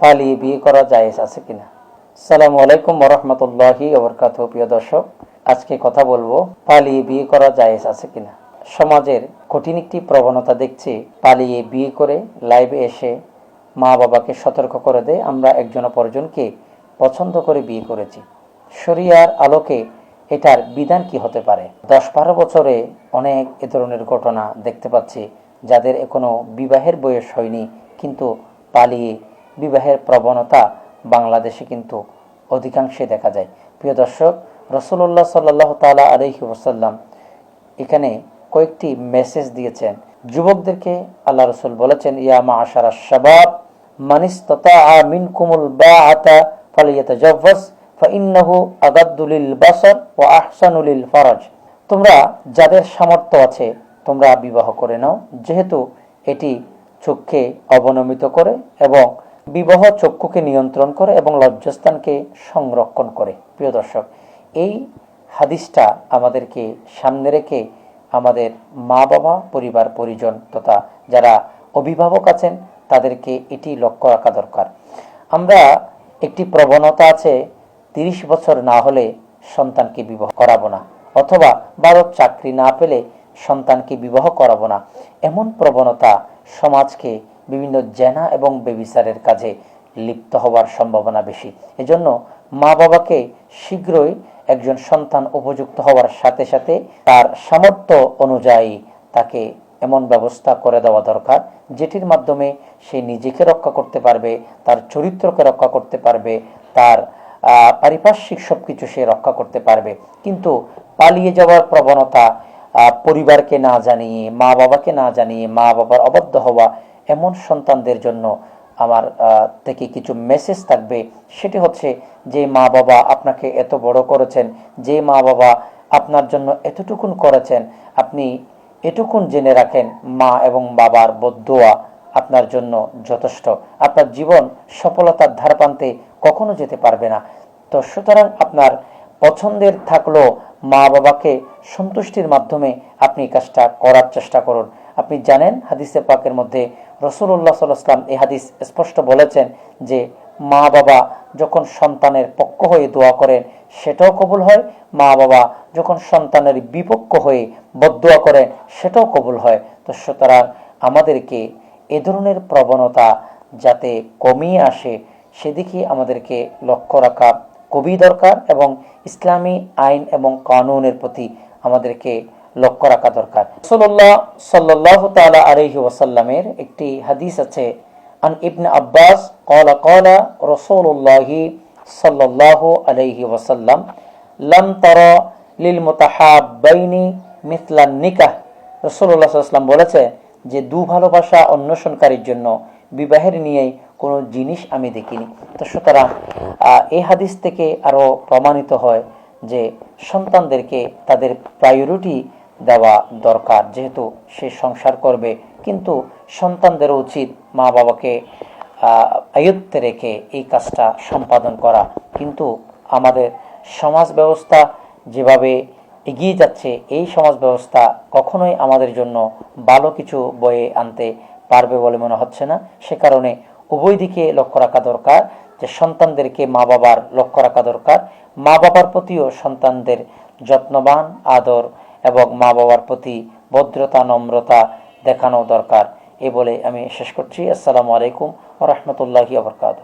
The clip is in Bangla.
পালিয়ে বিয়ে করা জায়েজ আছে কিনা? সালামু আলাইকুম রহমতুল্লাহি ওবরকাত প্রিয় দর্শক। আজকে কথা বলব পালিয়ে বিয়ে করা জায়েজ আছে কিনা? সমাজের কঠিন একটি প্রবণতা দেখছি, পালিয়ে বিয়ে করে লাইভে এসে মা বাবাকে সতর্ক করে দেয়, আমরা একজন অপরজনকে পছন্দ করে বিয়ে করেছি। শরিয়ার আলোকে এটার বিধান কি হতে পারে? দশ বারো বছরে অনেক এ ধরনের ঘটনা দেখতে পাচ্ছি, যাদের এখনও বিবাহের বয়স হয়নি, কিন্তু পালিয়ে বিবাহের প্রবণতা বাংলাদেশে কিন্তু অধিকাংশে দেখা যায়। প্রিয় দর্শক রসুল্লাহ সাল্লাহ তালা আলহি ওসাল্লাম এখানে কয়েকটি মেসেজ দিয়েছেন। যুবকদেরকে আল্লাহ রসুল বলেছেন, ইয়া মা আশারা শাবাব মানিস্ততা মিন কুমুল বা আতা ফালিয়াতাজাওয়াজ, ফাইন্নাহু আগাদ্দুলিল বাসর ও আহসানুলিল ফরজ। তোমরা যাদের সামর্থ্য আছে, তোমরা বিবাহ করে নাও। যেহেতু এটি চোখকে অবনমিত করে এবং বিবাহ চক্ষুকে নিয়ন্ত্রণ করে এবং লজ্জাস্থানকে সংরক্ষণ করে। প্রিয় দর্শক, এই হাদিসটা আমাদেরকে সামনে রেখে আমাদের মা বাবা পরিবার, পরিজন তথা যারা অভিভাবক আছেন, তাদেরকে এটি লক্ষ্য রাখা দরকার। আমরা একটি প্রবণতা আছে, তিরিশ বছর না হলে সন্তানকে বিবাহ করাবো না, অথবা বারো চাকরি না পেলে সন্তানকে বিবাহ করাবো না। এমন প্রবণতা সমাজকে বিভিন্ন জেনা এবং বেবিচারের কাজে লিপ্ত হওয়ার সম্ভাবনা বেশি। এজন্য মা বাবাকে শীঘ্রই একজন সন্তান উপযুক্ত হওয়ার সাথে সাথে তার সামর্থ্য অনুযায়ী তাকে এমন ব্যবস্থা করে দেওয়া দরকার, যেটির মাধ্যমে সে নিজেকে রক্ষা করতে পারবে, তার চরিত্রকে রক্ষা করতে পারবে, তার পারিপার্শ্বিক সবকিছু সে রক্ষা করতে পারবে। কিন্তু পালিয়ে যাওয়ার প্রবণতা পরিবারকে না জানিয়ে মা বাবাকে না জানিয়ে মা বাবার অবদ্ধ হওয়া এমন সন্তানদের জন্য আমার থেকে কিছু মেসেজ থাকবে। সেটি হচ্ছে যে মা বাবা আপনাকে এত বড় করেছেন, যে মা বাবা আপনার জন্য এতটুকুন করেছেন, আপনি এটুকুন জেনে রাখেন, মা এবং বাবার বদুয়া আপনার জন্য যথেষ্ট। আপনার জীবন সফলতার ধার প্রান্তে কখনো যেতে পারবে না। তো সুতরাং আপনার পছন্দের থাকলেও মা বাবাকে সন্তুষ্টির মাধ্যমে আপনি কাজটা করার চেষ্টা করুন। আপনি জানেন, হাদিসে পাকের মধ্যে রসুল্লাহ সাল্লাম এই হাদিস স্পষ্ট বলেছেন যে, মা বাবা যখন সন্তানের পক্ষ হয়ে দোয়া করেন, সেটাও কবুল হয়। মা বাবা যখন সন্তানের বিপক্ষ হয়ে বদোয়া করেন, সেটাও কবুল হয়। তো সুতরাং আমাদেরকে এ ধরনের প্রবণতা যাতে কমিয়ে আসে সেদিকে আমাদেরকে লক্ষ্য রাখা খুবই দরকার এবং ইসলামী আইন এবং কানুনের প্রতি আমাদেরকে লক্ষ্য রাখা দরকার। রসল্লাহ সাল্লাহ তালা আলহি ওসাল্লামের একটি হাদিস আছে, আন ইবনে আব্বাস কলা কলা রসৌল্লাহি সাল্লাহ আলহি ওসাল্লাম লম তর লিল মোতাহাবাইনি মিথলান নিকাহ। রসুল্লাহাম বলেছে যে, দু ভালোবাসা অন্বেষণকারীর জন্য বিবাহের নিয়ে কোনো জিনিস আমি দেখিনি। তো সুতরাং এই হাদিস থেকে আরও প্রমাণিত হয় যে, সন্তানদেরকে তাদের প্রায়োরিটি দেওয়া দরকার। যেহেতু সে সংসার করবে, কিন্তু সন্তানদের উচিত মা বাবাকে আয়ত্তে রেখে এই কাজটা সম্পাদন করা। কিন্তু আমাদের সমাজ ব্যবস্থা যেভাবে এগিয়ে যাচ্ছে, এই সমাজ ব্যবস্থা কখনোই আমাদের জন্য ভালো কিছু বয়ে আনতে পারবে বলে মনে হচ্ছে না। সে কারণে উভয় দিকে লক্ষ্য রাখা দরকার যে সন্তানদেরকে মা বাবার লক্ষ্য রাখা দরকার। মা বাবার প্রতিও সন্তানদের যত্নবান, আদর এবং মা বাবার প্রতি ভদ্রতা, নম্রতা দেখানো দরকার। এ বলে আমি শেষ করছি। আসসালামু আলাইকুম রহমতুল্লাহি আবরকাত